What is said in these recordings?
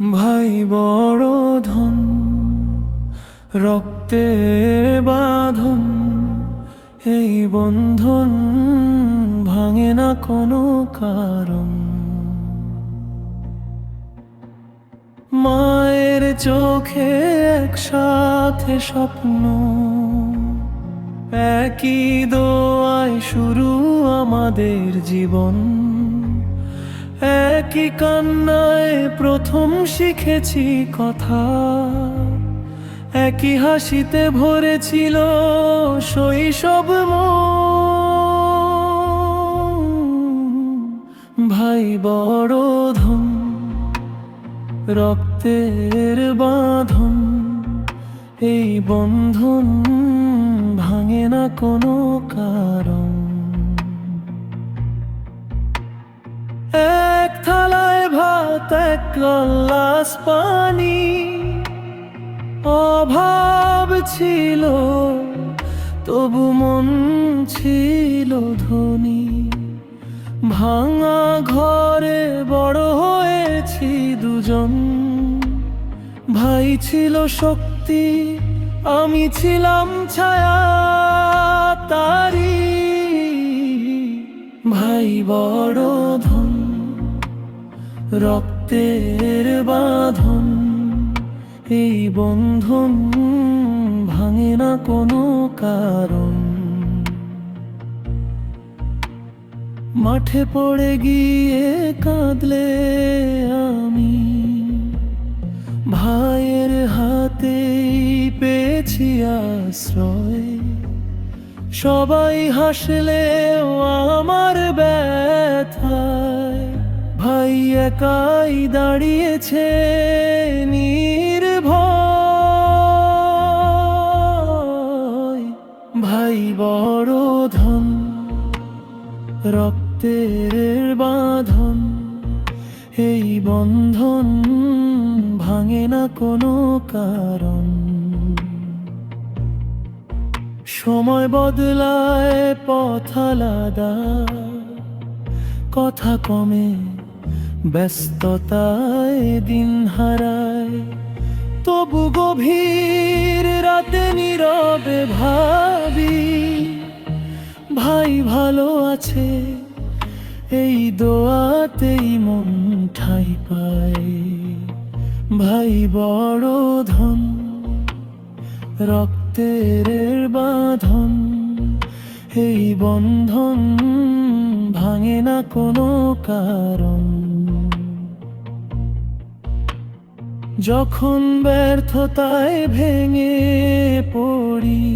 ভাই বড় ধন, রক্তের বাঁধন, এই বন্ধন ভাঙে না কোনো কারণ। মায়ের চোখে একসাথে স্বপ্ন, একই দোয়ায় শুরু আমাদের জীবন। একই কান্নায় প্রথম শিখেছি কথা। একই হাসিতে ভরেছিল শৈশব ভাই বড় ধন, রক্তের বাঁধন। এই বন্ধন ভাঙে না কোনো কারণ। এক গ্লাস পানি অভাব ছিল, তবু মন ছিল ধনী। ভাঙা ঘরে বড় হয়েছি দুজন। ভাই ছিল শক্তি, আমি ছিলাম ছায়া তারি। ভাই বড় ধন রক্তের বাঁধন, এই বন্ধন ভাঙে না কোনো কারণ। মাঠে পড়ে গিয়ে কাঁদলে আমি, ভাইয়ের হাতেই পেয়েছি আশ্রয়। সবাই হাসলেও আমার ব্যথায় ভাই একাই দাঁড়িয়েছে নির্ভয়। ভাই বড় ধন, রক্তের বাঁধন, এই বন্ধন ভাঙে না কোনো কারণ। সময় বদলায় পথ আলাদা, কথা কমে ব্যস্ততায় দিন হারায়। তবু গভীর রাতে নীরবে ভাবি, ভাই ভালো আছে, এই দোয়াতেই মন ঠাই পায়। ভাই বড় ধন, রক্তের বাঁধন, এই বন্ধন ভাঙে না কোনো কারণ। যখন ব্যর্থতায় ভেঙে পড়ি,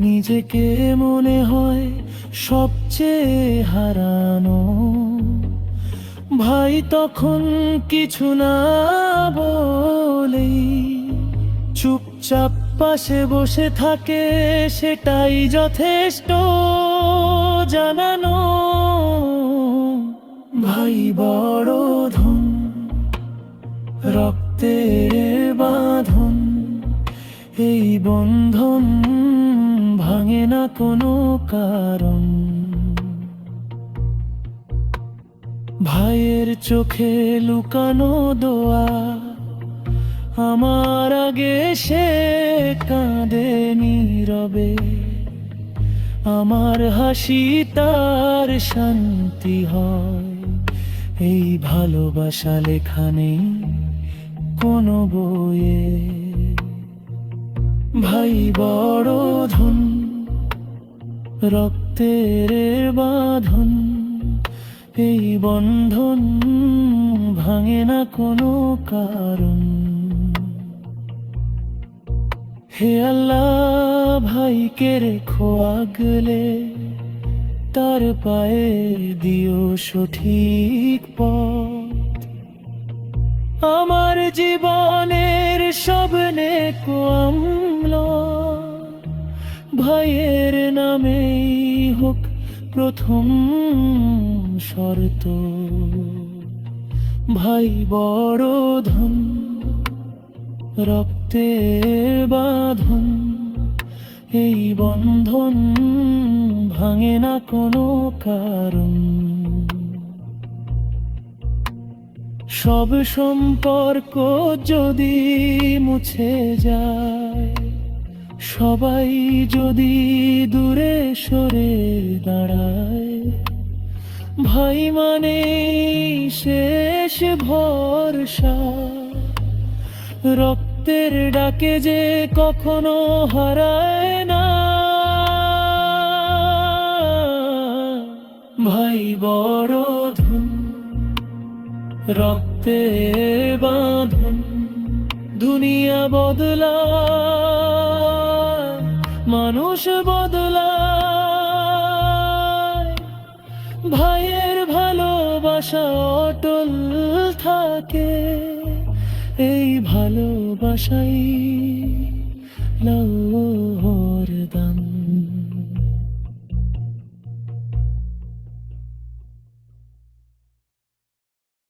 নিজেকে মনে হয় সবচেয়ে হারানো। ভাই, তখন কিছু না বলেই চুপচাপ পাশে বসে থাকে, সেটাই যথেষ্ট জানানো। ভাই, বড় রক্তের বাঁধন, এই বন্ধন ভাঙে না কোনো কারণ। ভাইয়ের চোখে লুকানো দোয়া, আমার আগে সে কাঁদে নীরবে। আমার হাসি তার শান্তি হয়, এই ভালোবাসা লেখা নেই। কোনো বইয়ে। ভাই বড় ধন, রক্তের বাঁধন, এই বন্ধন ভাঙে না কোনো কারণ। হে আল্লাহ ভাইকে রেখো আগলে, তার পায়ে দিও সঠিক পথ। আমার জীবনের সব নেকমল ভাইয়ের নামেই হোক প্রথম শর্ত। ভাই বড় ধন, রক্তে বাঁধন, এই বন্ধন ভাঙে না কোনো কারণ। সব সম্পর্ক যদি মুছে যায়, সবাই যদি দূরে সরে দাঁড়ায়, ভাই মানে শেষ ভরসা। রক্তের ডাকে যে কখনো হারায় না। ভাই বড় ধুন রক্তের বাঁধন দুনিয়া বদলা মানুষ বদলা ভাইয়ের ভালোবাসা অটল থাকে এই ভালোবাসাই দান